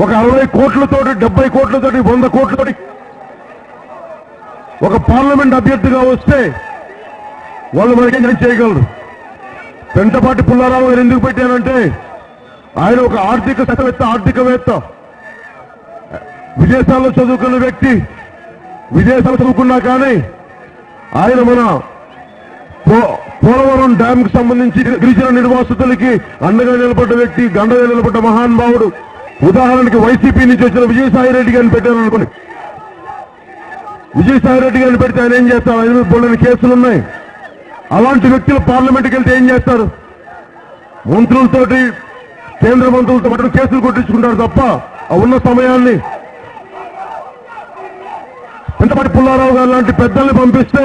ఒక అరవై కోట్లతోటి డెబ్బై కోట్లతోటి వంద కోట్లతోటి ఒక పార్లమెంట్ అభ్యర్థిగా వస్తే వాళ్ళు మనకి ఏం చేయగలరు? పెంటపాటి పుల్లారావు గారు ఎందుకు పెట్టానంటే ఆయన ఒక ఆర్థిక శాస్త్రవేత్త ఆర్థికవేత్త. విదేశాల్లో చదువుకున్న వ్యక్తి విదేశాలు చదువుకున్నా కానీ ఆయన మన పో- పోలవరం డ్యామ్కు సంబంధించి గిరిజన నిర్వాసితులకి అండగా నిలబడ్డ వ్యక్తి గండగా నిలబడ్డ మహానుభావుడు. ఉదాహరణకి వైసీపీ నుంచి వచ్చిన విజయసాయి రెడ్డి గారిని పెట్టారు అనుకోండి విజయసాయి రెడ్డి గారిని పెడితే ఆయన ఏం చేస్తారు? ఆయన బోళ్ళని కేసులు ఉన్నాయి. అలాంటి వ్యక్తులు పార్లమెంట్కి వెళ్తే ఏం చేస్తారు? మంత్రులతోటి కేంద్ర మంత్రులతో మటు కేసులు కొట్టించుకుంటారు తప్ప ఆ ఉన్న సమయాన్ని ఎంతపాటి పుల్లారావు గారు లాంటి పెద్దల్ని పంపిస్తే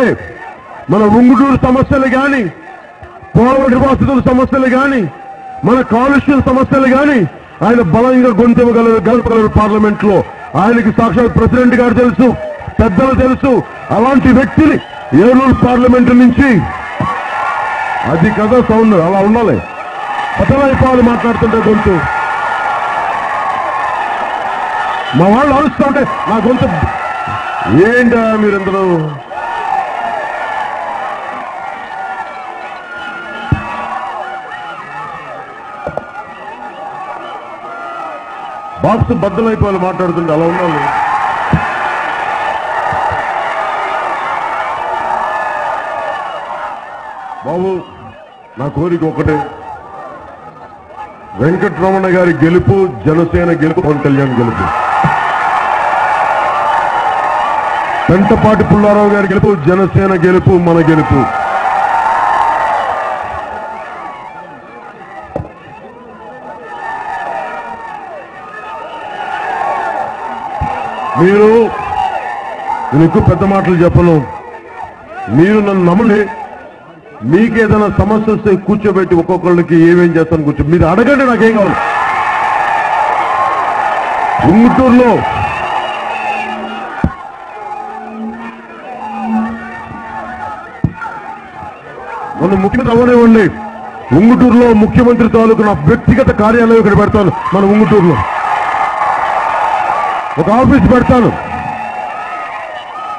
మన ఉంగుటూరు సమస్యలు కానీ పోలవ నిర్వాసితుల సమస్యలు కానీ మన కాలుష్యం సమస్యలు కానీ ఆయన బలంగా గొంతివ్వగలరు గెలపగలరు పార్లమెంట్లో ఆయనకి సాక్షాత్ ప్రెసిడెంట్ గారు తెలుసు పెద్దలు తెలుసు. అలాంటి వ్యక్తిని ఏలూరు పార్లమెంట్ నుంచి అది కదా సౌండ్ అలా ఉండాలి. పతలైపోవాలి మాట్లాడుతుంటే గొంతు. మా వాళ్ళు అరుస్తూ ఉంటే నా గొంతు. ఏంటా మీరందరూ? బాక్స్ బద్దలైపోవాలి మాట్లాడుతుంటే అలా ఉండాలి. బాబు నా కోరిక ఒకటే వెంకటరమణ గారి గెలుపు జనసేన గెలుపు పవన్ కళ్యాణ్ గెలుపు. పెంటపాటి పుల్లారావు గారి గెలుపు జనసేన గెలుపు మన గెలుపు. మీరు నేను ఎక్కువ పెద్ద మాటలు చెప్పను. మీరు నన్ను నమ్మలే మీకేదైనా సమస్య వస్తే కూర్చోబెట్టి ఒక్కొక్కళ్ళకి ఏమేం చేస్తాను కూర్చో మీరు అడగండి నాకేం కావాలి. ఉంగుటూరులో నన్ను ముఖ్యమంత్రి అవ్వనివ్వండి. ఉంగుటూరులో ముఖ్యమంత్రి తాలూకు నా వ్యక్తిగత కార్యాలయం ఇక్కడ పెడతాను. మన ఉంగుటూరులో ఒక ఆఫీస్ పెడతాను.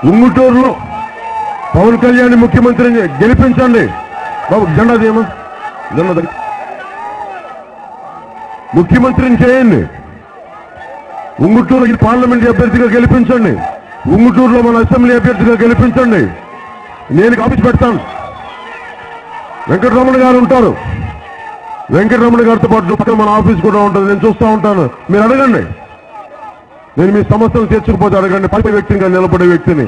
ఉంగుటూరులో పవన్ కళ్యాణ్ ముఖ్యమంత్రిని గెలిపించండి. బాబు జెండా దేమా జెండా ముఖ్యమంత్రిని చేయండి. ఉంగుటూరు పార్లమెంట్ అభ్యర్థిగా గెలిపించండి. ఉంగుటూరులో మన అసెంబ్లీ అభ్యర్థిగా గెలిపించండి. నేను ఆఫీస్ పెడతాను. వెంకటరమణ గారు ఉంటారు. వెంకటరమణ గారితో పాటు పక్కన మన ఆఫీస్ కూడా ఉంటుంది. నేను చూస్తూ ఉంటాను. మీరు అడగండి. నేను మీ సమస్యలు తీర్చకపోతే అడగండి. పై వ్యక్తిగా నిలబడే వ్యక్తిని.